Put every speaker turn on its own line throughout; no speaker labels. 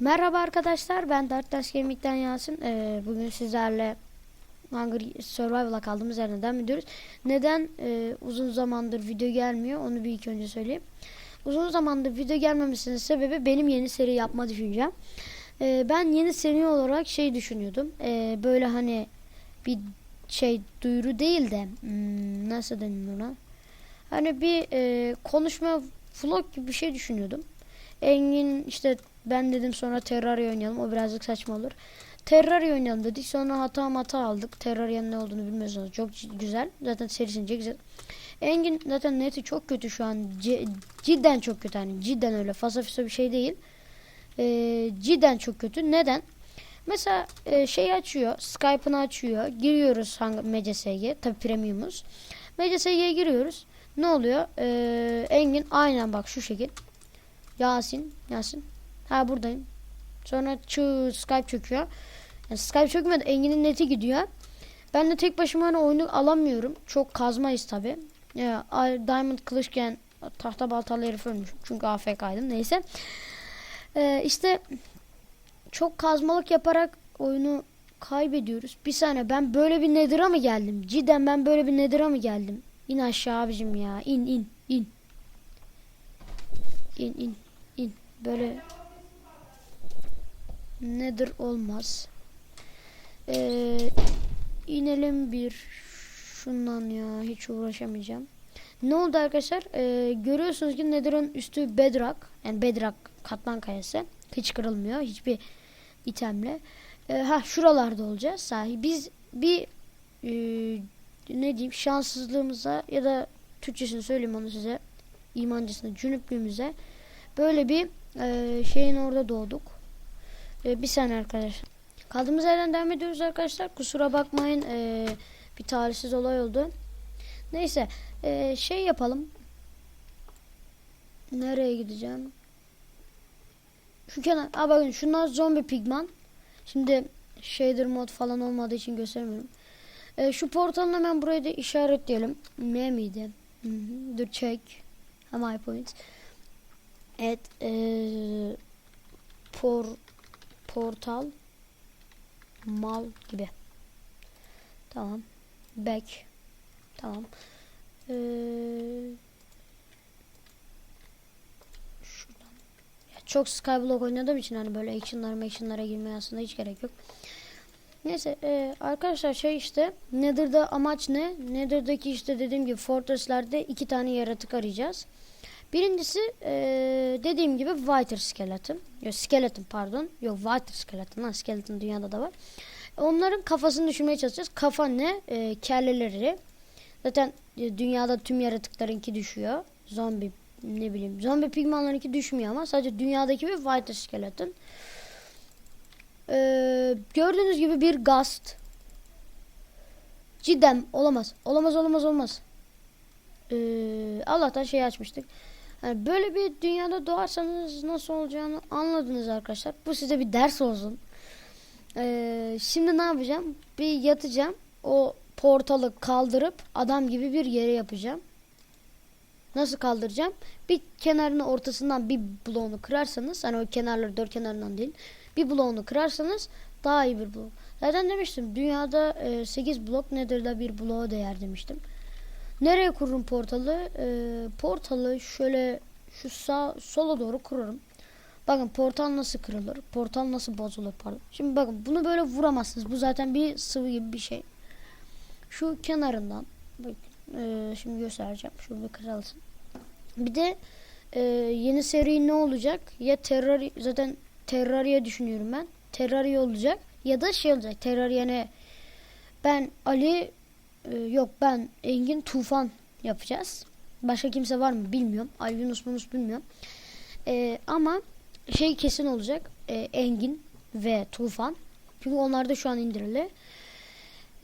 Merhaba arkadaşlar ben Derttaş Gemik'ten Yasin. Ee, Bugün sizlerle Hunger Survival'a kaldığımız yerden devam ediyoruz. Neden e, uzun zamandır video gelmiyor onu bir ilk önce söyleyeyim. Uzun zamandır video gelmemesinin sebebi benim yeni seri yapma düşüncem. Ee, Ben yeni seri olarak şey düşünüyordum Ee, Böyle hani bir şey duyuru değil de hmm, Nasıl denir ona? Hani bir e, konuşma vlog gibi bir şey düşünüyordum Engin işte ben dedim sonra Terraria oynayalım. O birazcık saçma olur. Terraria oynayalım dedik. Sonra hata hata aldık. Terraria'nın ne olduğunu bilmiyorsunuz. Çok güzel. Zaten serisince güzel. Engin zaten neti çok kötü şu an. C- cidden çok kötü. Yani cidden öyle. Fasafisa bir şey değil. Ee, cidden çok kötü. Neden? Mesela e, şey açıyor. Skype'ını açıyor. Giriyoruz MCSG. Tabi premiumuz. MCSG'ye giriyoruz. Ne oluyor? Ee, Engin aynen bak şu şekil. Yasin. Yasin. Ha buradayım. Sonra çı Skype çöküyor. Yani Skype çökmedi. Engin'in neti gidiyor. Ben de tek başıma hani oyunu alamıyorum. Çok kazmayız tabi. Ya, Diamond kılıçken tahta baltalı herif ölmüş. Çünkü AFK'ydım. Neyse. Ee, işte çok kazmalık yaparak oyunu kaybediyoruz. Bir saniye ben böyle bir Nether'a mı geldim? Cidden ben böyle bir Nether'a mı geldim? İn aşağı abicim ya. İn in. İn in in. Böyle nedir olmaz. Ee, inelim bir şundan ya hiç uğraşamayacağım. Ne oldu arkadaşlar? Ee, görüyorsunuz ki Nether'ın üstü bedrock. Yani bedrock katman kayası. Hiç kırılmıyor. Hiçbir itemle. Ee, ha şuralarda olacağız. Sahi biz bir e, ne diyeyim şanssızlığımıza ya da Türkçesini söyleyeyim onu size. imancısına, cünüplüğümüze böyle bir e, şeyin orada doğduk. E, bir saniye arkadaşlar. Kaldığımız yerden devam ediyoruz arkadaşlar. Kusura bakmayın. e, bir talihsiz olay oldu. Neyse. e, şey yapalım. Nereye gideceğim? Şu kenar. Aa bakın şunlar zombi pigman. Şimdi shader mod falan olmadığı için göstermiyorum. E, şu portalın hemen buraya da işaretleyelim. Ne miydi? Hı hı. Dur check. Ha, my points. Evet. eee, por portal mal gibi. Tamam. Back. Tamam. Eee şuradan. Ya çok Skyblock oynadığım için hani böyle action'lara action'lara girmeye aslında hiç gerek yok. Neyse eee, arkadaşlar şey işte Nether'da amaç ne? Nether'daki işte dediğim gibi Fortress'lerde iki tane yaratık arayacağız. Birincisi eee, dediğim gibi Wither Skeleton. Yok Skeleton pardon. Yok Wither Skeleton. Lan Skeleton dünyada da var. Onların kafasını düşürmeye çalışacağız. Kafa ne? Eee kelleleri. Zaten e, dünyada tüm yaratıklarınki düşüyor. Zombi ne bileyim. Zombi pigmanlarınki düşmüyor ama sadece dünyadaki bir Wither Skeleton. Eee, gördüğünüz gibi bir Gast. Cidden olamaz. Olamaz olamaz olmaz. Eee, Allah'tan şey açmıştık. Yani böyle bir dünyada doğarsanız nasıl olacağını anladınız arkadaşlar. Bu size bir ders olsun. Ee, şimdi ne yapacağım? Bir yatacağım. O portalı kaldırıp adam gibi bir yere yapacağım. Nasıl kaldıracağım? Bir kenarını ortasından bir bloğunu kırarsanız hani o kenarları dört kenarından değil. Bir bloğunu kırarsanız daha iyi bir blok. Zaten demiştim dünyada 8 blok nedir de bir bloğa değer demiştim. Nereye kururum portalı? Ee, portalı şöyle şu sağ sola doğru kururum. Bakın portal nasıl kırılır? Portal nasıl bozulur pardon. Şimdi bakın bunu böyle vuramazsınız. Bu zaten bir sıvı gibi bir şey. Şu kenarından bakın, ee, şimdi göstereceğim. Şu bir kırılsın. Bir de ee, yeni seri ne olacak? Ya Terraria zaten Terraria düşünüyorum ben. Terraria olacak ya da şey olacak. Terraria ne? Ben Ali ee, yok ben Engin Tufan yapacağız. Başka kimse var mı bilmiyorum. Ali Yunus bilmiyorum. Ee, ama şey kesin olacak. Ee, Engin ve Tufan. Çünkü onlar da şu an indirili.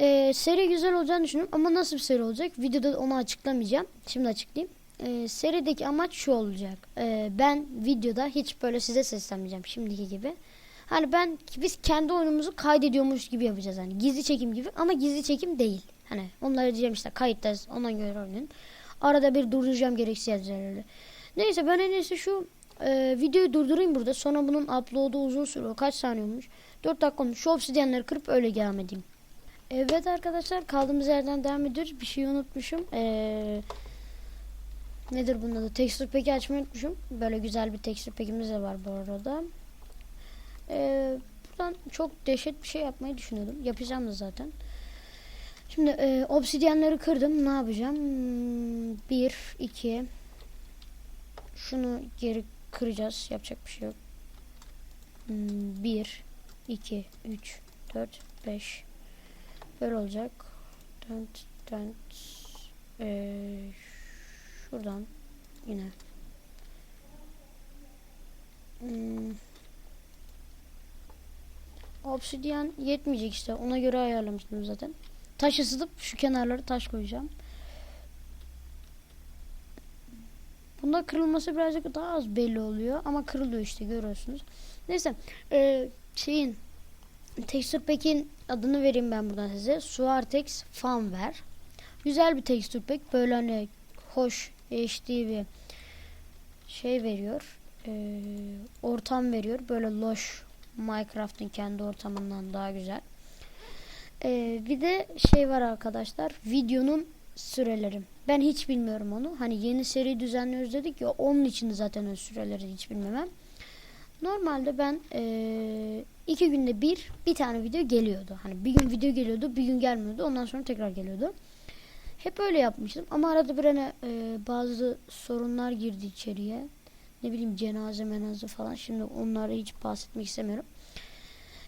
Ee, seri güzel olacağını düşünüyorum ama nasıl bir seri olacak? Videoda onu açıklamayacağım. Şimdi açıklayayım. Ee, serideki amaç şu olacak. Ee, ben videoda hiç böyle size seslenmeyeceğim şimdiki gibi. Hani ben biz kendi oyunumuzu kaydediyormuş gibi yapacağız hani gizli çekim gibi ama gizli çekim değil. Hani onlara diyeceğim işte kayıttayız ona göre oynayın. Arada bir durduracağım gereksiz yerleri. Neyse ben en iyisi şu Ee, videoyu durdurayım burada. Sonra bunun upload'u uzun sürüyor. Kaç saniye olmuş? 4 dakika olmuş. Şu obsidyenleri kırıp öyle devam edeyim. Evet arkadaşlar kaldığımız yerden devam ediyoruz. Bir şey unutmuşum. Ee, nedir bunun adı? Texture pack'i açmayı unutmuşum. Böyle güzel bir texture pack'imiz de var bu arada. Ee, buradan çok dehşet bir şey yapmayı düşünüyordum. Yapacağım da zaten. Şimdi e, obsidyenleri kırdım. Ne yapacağım? Hmm, Bir, iki. Şunu geri kıracağız. Yapacak bir şey yok. Hmm, Bir, iki, üç, dört, beş. Böyle olacak. Dönt, dönt. Ee, şuradan yine. Hmm. Obsidyen yetmeyecek işte. Ona göre ayarlamıştım zaten. Taş ısıtıp şu kenarları taş koyacağım. Bunda kırılması birazcık daha az belli oluyor ama kırılıyor işte görüyorsunuz. Neyse e, şeyin texture pack'in adını vereyim ben buradan size. Suartex Fanware. Güzel bir texture pack. Böyle hani hoş HD bir şey veriyor. E, ortam veriyor. Böyle loş Minecraft'ın kendi ortamından daha güzel. Ee, bir de şey var arkadaşlar. Videonun süreleri. Ben hiç bilmiyorum onu. Hani yeni seri düzenliyoruz dedik ya. Onun için zaten o süreleri hiç bilmemem. Normalde ben ee, iki günde bir bir tane video geliyordu. Hani bir gün video geliyordu, bir gün gelmiyordu. Ondan sonra tekrar geliyordu. Hep öyle yapmıştım. Ama arada bir hani ee, bazı sorunlar girdi içeriye. Ne bileyim cenaze menaze falan. Şimdi onlara hiç bahsetmek istemiyorum.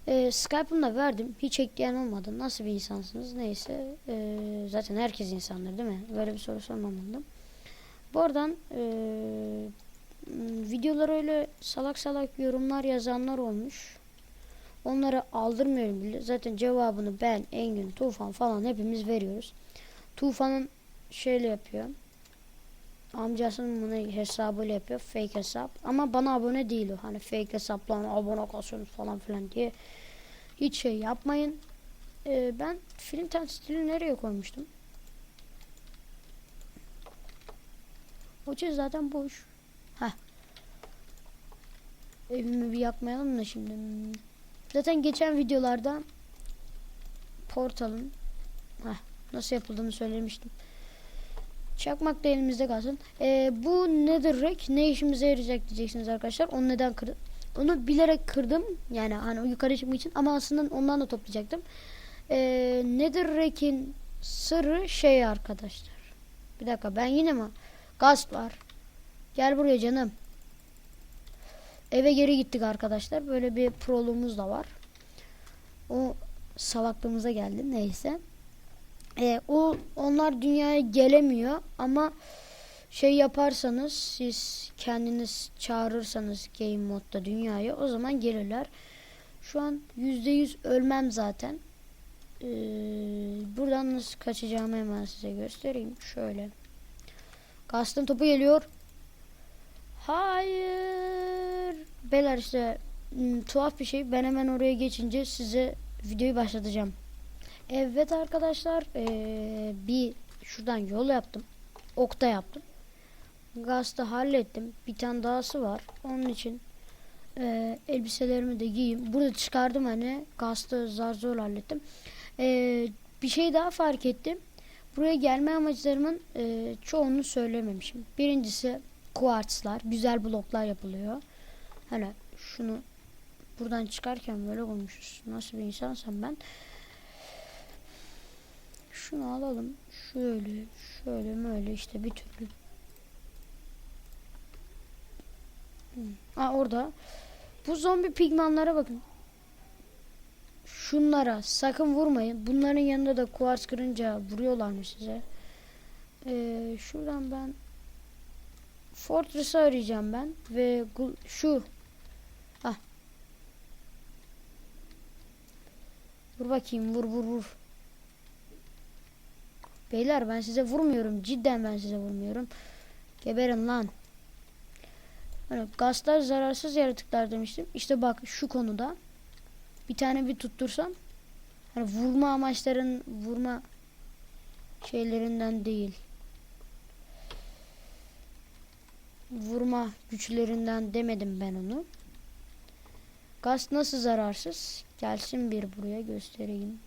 Ee, Skype'ımı da verdim. Hiç ekleyen olmadı. Nasıl bir insansınız? Neyse. Ee, zaten herkes insandır değil mi? Böyle bir soru sormamadım. Bu aradan ee, videolara öyle salak salak yorumlar yazanlar olmuş. Onları aldırmıyorum bile. Zaten cevabını ben, Engin, Tufan falan hepimiz veriyoruz. Tufan'ın şöyle yapıyor. Amcasının bunu hesabıyla yapıyor. Fake hesap. Ama bana abone değil o. Hani fake hesaplarına abone kasıyorsunuz falan filan diye. Hiç şey yapmayın. Ee, ben film temsilciliğini nereye koymuştum? O çiz zaten boş. Heh. Evimi bir yakmayalım da şimdi. Zaten geçen videolarda portalın heh, nasıl yapıldığını söylemiştim. Çakmak da elimizde kalsın. Ee, bu netherrack ne işimize yarayacak diyeceksiniz arkadaşlar. Onu neden kırdım? Onu bilerek kırdım. Yani hani yukarı çıkmak için ama aslında ondan da toplayacaktım. Ee, netherrack'in sırrı şey arkadaşlar. Bir dakika ben yine mi? Gaz var. Gel buraya canım. Eve geri gittik arkadaşlar. Böyle bir proluğumuz da var. O salaklığımıza geldi. Neyse. E, o onlar dünyaya gelemiyor ama şey yaparsanız siz kendiniz çağırırsanız game modda dünyaya o zaman gelirler. Şu an yüzde yüz ölmem zaten. Ee, buradan nasıl kaçacağımı hemen size göstereyim. Şöyle. Kastım topu geliyor. Hayır. Beyler işte tuhaf bir şey. Ben hemen oraya geçince size videoyu başlatacağım. Evet arkadaşlar ee, bir şuradan yol yaptım. Okta yaptım. Gazete hallettim. Bir tane dahası var. Onun için e, elbiselerimi de giyeyim. Burada çıkardım hani. Gazete zar zor hallettim. E, bir şey daha fark ettim. Buraya gelme amaçlarımın e, çoğunu söylememişim. Birincisi kuartslar. Güzel bloklar yapılıyor. Hani şunu buradan çıkarken böyle olmuşuz. Nasıl bir insansam ben. Şunu alalım. Şöyle, şöyle böyle işte bir türlü. Ha orada. Bu zombi pigmanlara bakın. Şunlara sakın vurmayın. Bunların yanında da kuars kırınca vuruyorlarmış size. Ee, şuradan ben Fortress'ı arayacağım ben ve şu ah Vur bakayım vur vur vur. Beyler ben size vurmuyorum. Cidden ben size vurmuyorum. Geberin lan. Hani gazlar zararsız yaratıklar demiştim. İşte bak şu konuda bir tane bir tuttursam hani vurma amaçların vurma şeylerinden değil. vurma güçlerinden demedim ben onu. Gaz nasıl zararsız? Gelsin bir buraya göstereyim.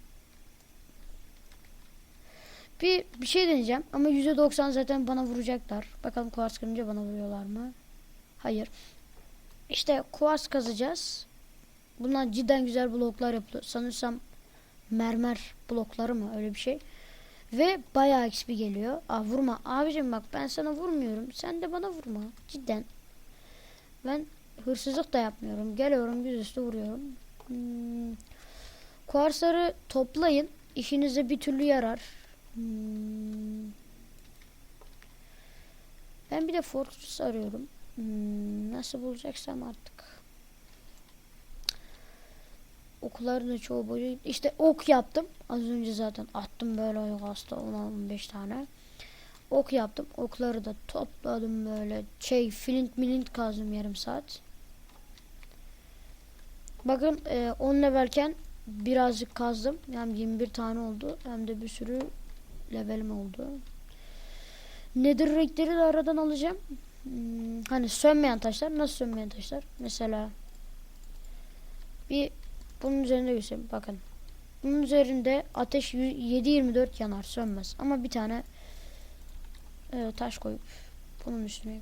Bir, bir şey deneyeceğim ama %90 zaten bana vuracaklar. Bakalım kuars kırınca bana vuruyorlar mı? Hayır. İşte kuars kazacağız. Bunlar cidden güzel bloklar yapılıyor. Sanırsam mermer blokları mı öyle bir şey. Ve bayağı XP geliyor. Aa vurma. Abicim bak ben sana vurmuyorum. Sen de bana vurma. Cidden. Ben hırsızlık da yapmıyorum. Geliyorum yüzüstü vuruyorum. Hmm. Kuarsları toplayın. İşinize bir türlü yarar. Hmm. Ben bir de Fortress arıyorum. Hmm, nasıl bulacaksam artık. Okların da çoğu boyu. İşte ok yaptım. Az önce zaten attım böyle yok hasta 10-15 tane. Ok yaptım. Okları da topladım böyle. Şey flint milint kazdım yarım saat. Bakın e, 10 levelken birazcık kazdım. Hem 21 tane oldu. Hem de bir sürü levelim oldu. Nedir renkleri de aradan alacağım. Hmm, hani sönmeyen taşlar. Nasıl sönmeyen taşlar? Mesela bir bunun üzerinde göstereyim. Bakın. Bunun üzerinde ateş 7-24 yanar. Sönmez. Ama bir tane e, taş koyup bunun üstüne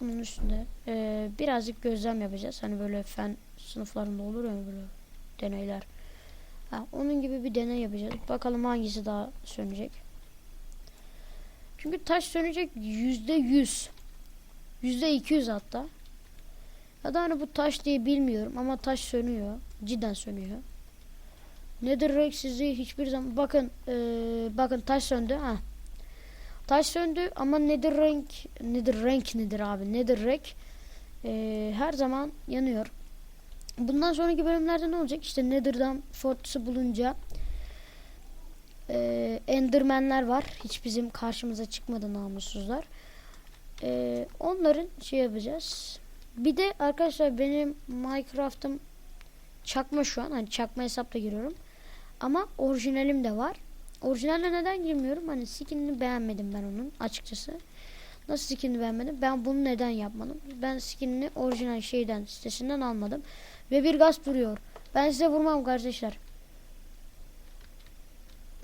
bunun üstünde e, birazcık gözlem yapacağız. Hani böyle fen sınıflarında olur ya böyle deneyler. Ha, onun gibi bir deney yapacağız. Bakalım hangisi daha sönecek. Çünkü taş sönecek yüzde yüz. Yüzde iki yüz hatta. Ya da hani bu taş diye bilmiyorum ama taş sönüyor. Cidden sönüyor. Nedir renk sizi hiçbir zaman bakın ee, bakın taş söndü ha. Taş söndü ama nedir renk nedir renk nedir abi nedir renk ee, her zaman yanıyor. Bundan sonraki bölümlerde ne olacak? İşte Nether'dan Fortress'ı bulunca e, Endermenler var. Hiç bizim karşımıza çıkmadı namussuzlar. E, onların şey yapacağız. Bir de arkadaşlar benim Minecraft'ım çakma şu an. Hani çakma hesapla giriyorum. Ama orijinalim de var. Orijinalle neden girmiyorum? Hani skinini beğenmedim ben onun açıkçası. Nasıl skinini beğenmedim? Ben bunu neden yapmadım? Ben skinini orijinal şeyden sitesinden almadım. Ve bir gaz vuruyor. Ben size vurmam kardeşler.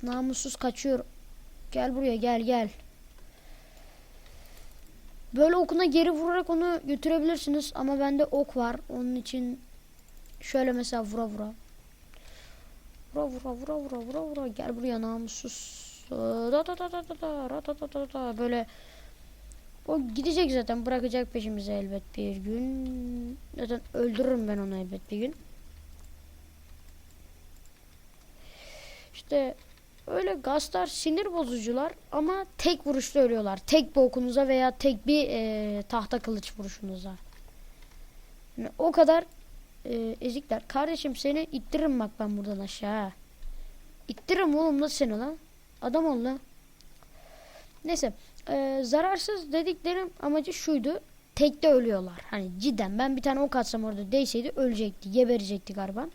Namussuz kaçıyor. Gel buraya gel gel. Böyle okuna geri vurarak onu götürebilirsiniz. Ama bende ok var. Onun için şöyle mesela vura vura. Vura vura vura vura vura vura. Gel buraya namussuz. Da da da da da da da da da da böyle o gidecek zaten bırakacak peşimize elbet bir gün. Zaten öldürürüm ben onu elbet bir gün. İşte öyle gazlar sinir bozucular ama tek vuruşta ölüyorlar. Tek bir okunuza veya tek bir e, tahta kılıç vuruşunuza. Yani o kadar e, ezikler. Kardeşim seni ittiririm bak ben buradan aşağı. İttiririm oğlum nasıl seni lan? Adam ol lan. Neyse e, zararsız dediklerim amacı şuydu. Tekte ölüyorlar. Hani cidden ben bir tane ok atsam orada değseydi ölecekti. Geberecekti gariban.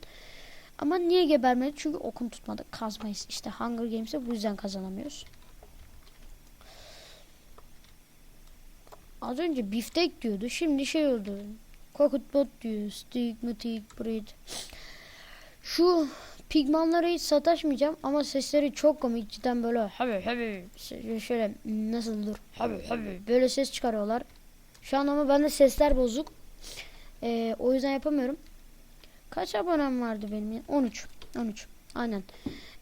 Ama niye gebermedi? Çünkü okum tutmadı. Kazmayız. İşte Hunger Games'e bu yüzden kazanamıyoruz. Az önce biftek diyordu. Şimdi şey oldu. Kokut bot diyor. Stigmatic breed. Şu pigmanlara hiç sataşmayacağım ama sesleri çok komik cidden böyle habi habi şöyle nasıl dur habi habi böyle ses çıkarıyorlar. Şu an ama bende sesler bozuk. Ee, o yüzden yapamıyorum. Kaç abonem vardı benim ya? 13. 13. Aynen.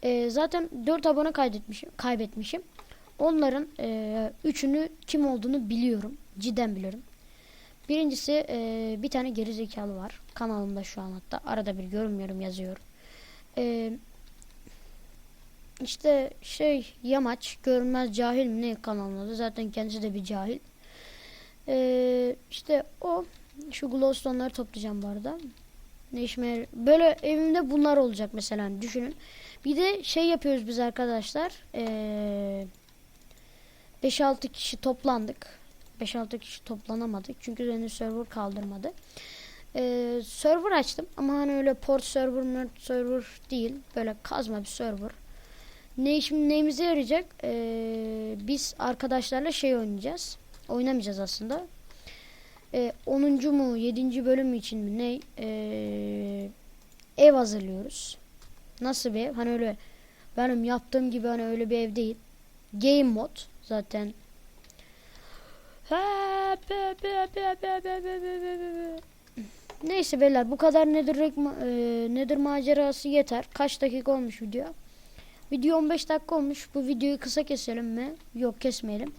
Ee, zaten 4 abone kaydetmişim, kaybetmişim. Onların e, üçünü kim olduğunu biliyorum. Cidden biliyorum. Birincisi e, bir tane geri zekalı var. Kanalımda şu an hatta. Arada bir görünmüyorum yazıyorum. Ee, işte şey yamaç görünmez cahil mi ne kanalında zaten kendisi de bir cahil. Ee, işte o şu glowstone'ları toplayacağım bu arada. Ne Böyle evimde bunlar olacak mesela hani düşünün. Bir de şey yapıyoruz biz arkadaşlar. Ee, 5-6 kişi toplandık. 5-6 kişi toplanamadık. Çünkü henüz server kaldırmadı. Ee, server açtım ama hani öyle port server, nerd server değil. Böyle kazma bir server. Ne işim neyimize yarayacak? Ee, biz arkadaşlarla şey oynayacağız. Oynamayacağız aslında. e, 10. mu 7. bölüm için mi ne e, ev hazırlıyoruz. Nasıl bir ev? Hani öyle benim yaptığım gibi hani öyle bir ev değil. Game mod zaten. Neyse beyler bu kadar nedir e, nedir macerası yeter. Kaç dakika olmuş video? Video 15 dakika olmuş. Bu videoyu kısa keselim mi? Yok kesmeyelim.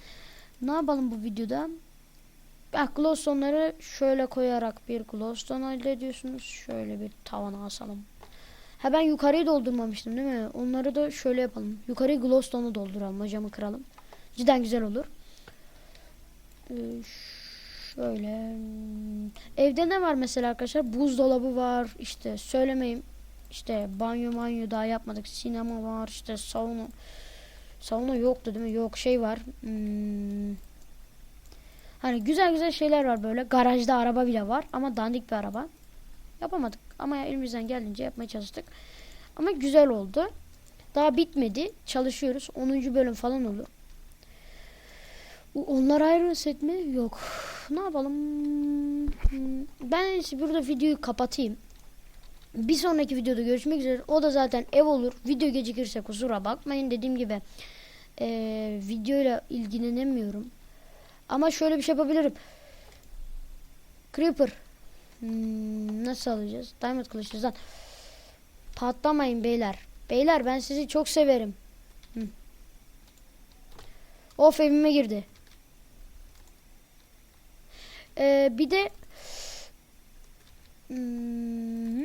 Ne yapalım bu videoda? Bak glowstone'ları şöyle koyarak bir glowstone elde. Şöyle bir tavana asalım. Ha ben yukarıyı doldurmamıştım değil mi? Onları da şöyle yapalım. Yukarıyı glowstone'u dolduralım. Hocamı kıralım. Cidden güzel olur. Ee, şöyle. Evde ne var mesela arkadaşlar? Buzdolabı var. İşte söylemeyeyim. İşte banyo banyo daha yapmadık. Sinema var. işte sauna. Sauna yoktu değil mi? Yok şey var. Hmm. Hani güzel güzel şeyler var böyle. Garajda araba bile var ama dandik bir araba. Yapamadık ama elimizden geldiğince yapmaya çalıştık. Ama güzel oldu. Daha bitmedi. Çalışıyoruz. 10. bölüm falan olur. Onlar ayrı set mi? Yok. Ne yapalım? Ben burada videoyu kapatayım. Bir sonraki videoda görüşmek üzere. O da zaten ev olur. Video gecikirse kusura bakmayın. Dediğim gibi eee videoyla ilgilenemiyorum. Ama şöyle bir şey yapabilirim. Creeper. Hmm, nasıl alacağız? Diamond kılıçlardan. Patlamayın beyler. Beyler ben sizi çok severim. Hı. Of evime girdi. Ee, bir de Hmm,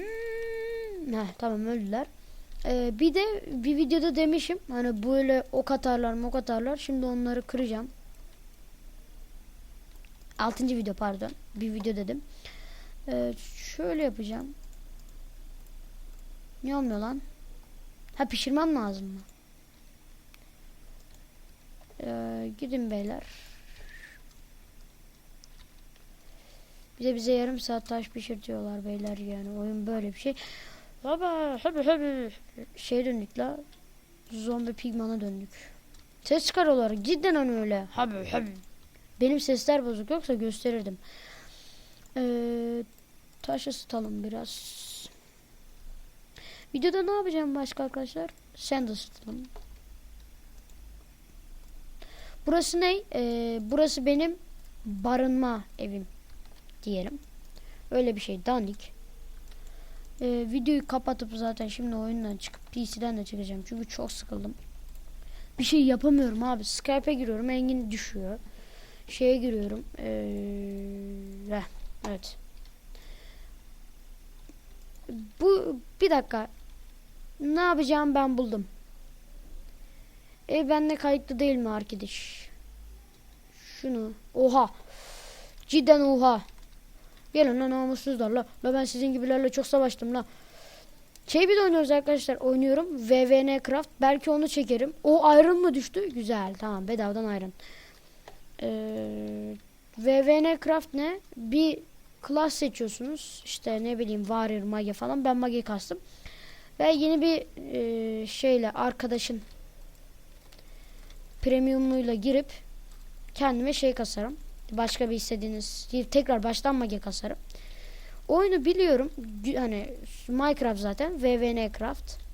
heh, tamam öldüler. Ee, bir de bir videoda demişim hani böyle ok atarlar mok atarlar. Şimdi onları kıracağım. Altıncı video pardon. Bir video dedim. Ee, şöyle yapacağım. Ne olmuyor lan? Ha pişirmem lazım mı? Ee, gidin beyler. Bir de bize yarım saat taş pişirtiyorlar beyler yani. Oyun böyle bir şey. Baba hadi hadi. Şey döndük la. Zombi pigmana döndük. Ses çıkarıyorlar. Cidden hani öyle. Habi habi. Benim sesler bozuk yoksa gösterirdim. Ee, taş ısıtalım biraz. Videoda ne yapacağım başka arkadaşlar? Sand ısıtalım. Burası ne? Ee, burası benim barınma evim diyelim. Öyle bir şey dandik. Ee, videoyu kapatıp zaten şimdi oyundan çıkıp PC'den de çıkacağım. Çünkü çok sıkıldım. Bir şey yapamıyorum abi. Skype'e giriyorum. Engin düşüyor. Şeye giriyorum. Ee, evet. Bu bir dakika. Ne yapacağım ben buldum. Ev bende kayıtlı değil mi arkadaş? Şunu. Oha. Cidden oha. Gelin lan namussuzlar la. La ben sizin gibilerle çok savaştım la. Şey bir de oynuyoruz arkadaşlar. Oynuyorum. VVN Craft. Belki onu çekerim. O Iron mı düştü? Güzel. Tamam bedavadan Iron. Ee, VVN Craft ne? Bir class seçiyorsunuz. İşte ne bileyim Warrior, Mage falan. Ben Mage kastım. Ve yeni bir e, şeyle arkadaşın premiumluyla girip kendime şey kasarım. Başka bir istediğiniz tekrar baştan mage kasarım. Oyunu biliyorum. Hani Minecraft zaten. VVN Craft.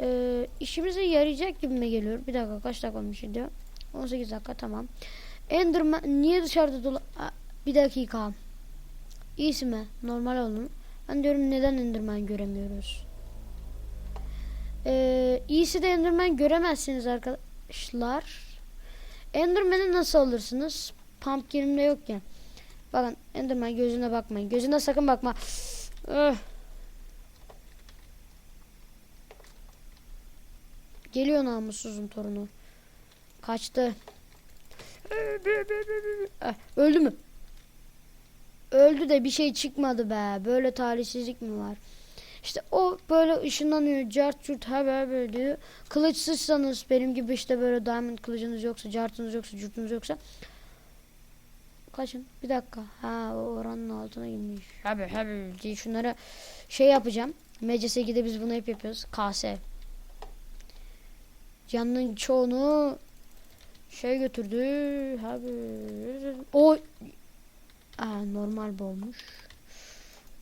Ee, işimize yarayacak gibi mi geliyor? Bir dakika kaç dakika olmuş video? 18 dakika tamam. Enderman niye dışarıda dola... Bir dakika. İyisi mi? Normal oldu mu? Ben diyorum neden Enderman göremiyoruz? Ee, iyisi de Enderman göremezsiniz arkadaşlar. Enderman'i nasıl alırsınız? Pumpkin'imde yok ya. Bakın Enderman gözüne bakmayın. Gözüne sakın bakma. Öh. Geliyor namussuzun torunu. Kaçtı. Öldü mü? Öldü de bir şey çıkmadı be. Böyle talihsizlik mi var? İşte o böyle ışınlanıyor. Cart curt haber böyle diyor. Kılıçsızsanız benim gibi işte böyle diamond kılıcınız yoksa, cartınız yoksa, curtunuz yoksa kaçın. Bir dakika. Ha o oranın altına girmiş. Abi abi diye şunlara şey yapacağım. MCSG'de biz bunu hep yapıyoruz. KS. Canının çoğunu şey götürdü. Abi. O Aa, normal bu olmuş.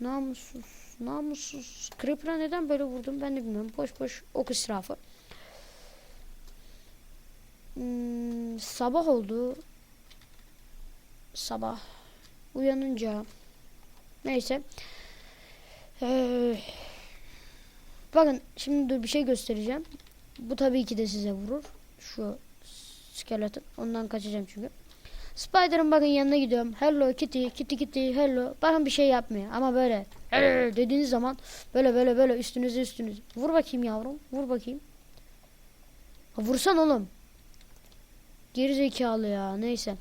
Namussuz. Namussuz. Creeper'a neden böyle vurdum ben de bilmiyorum. Boş boş ok israfı. Hmm, sabah oldu. Sabah. Uyanınca. Neyse. Ee, bakın şimdi dur bir şey göstereceğim. Bu tabii ki de size vurur. Şu skeleton. Ondan kaçacağım çünkü. Spider'ın bakın yanına gidiyorum. Hello Kitty, Kitty Kitty, hello. Bakın bir şey yapmıyor ama böyle "Hello" dediğiniz zaman böyle böyle böyle üstünüze üstünüze. Vur bakayım yavrum. Vur bakayım. Ha, vursan oğlum. Geri zekalı ya. Neyse.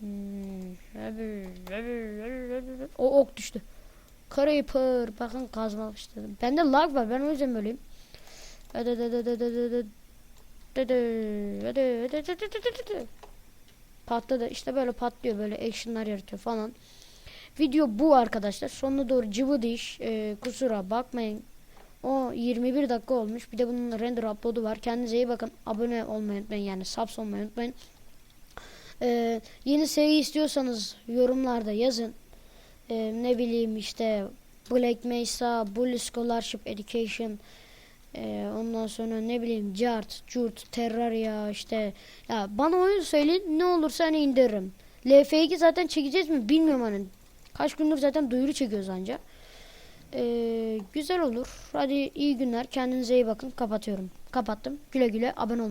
Hmm, O ok düştü. Creeper. Bakın kazmak istedim. Bende lag var. Ben o yüzden böyleyim. Patladı. İşte böyle patlıyor. Böyle actionlar yaratıyor falan. Video bu arkadaşlar. Sonuna doğru cıvı diş. Ee, kusura bakmayın. O 21 dakika olmuş. Bir de bunun render upload'u var. Kendinize iyi bakın. Abone olmayı unutmayın. Yani subs olmayı unutmayın. Ee, yeni seri istiyorsanız yorumlarda yazın. Ee, ne bileyim işte Black Mesa, Bully Scholarship Education ee, ondan sonra ne bileyim Cart, Curt, Terraria işte ya bana oyun söyleyin ne olursa hani indiririm. LF2 zaten çekeceğiz mi bilmiyorum hani. Kaç gündür zaten duyuru çekiyoruz anca. Ee, güzel olur. Hadi iyi günler. Kendinize iyi bakın. Kapatıyorum. Kapattım. Güle güle abone olun.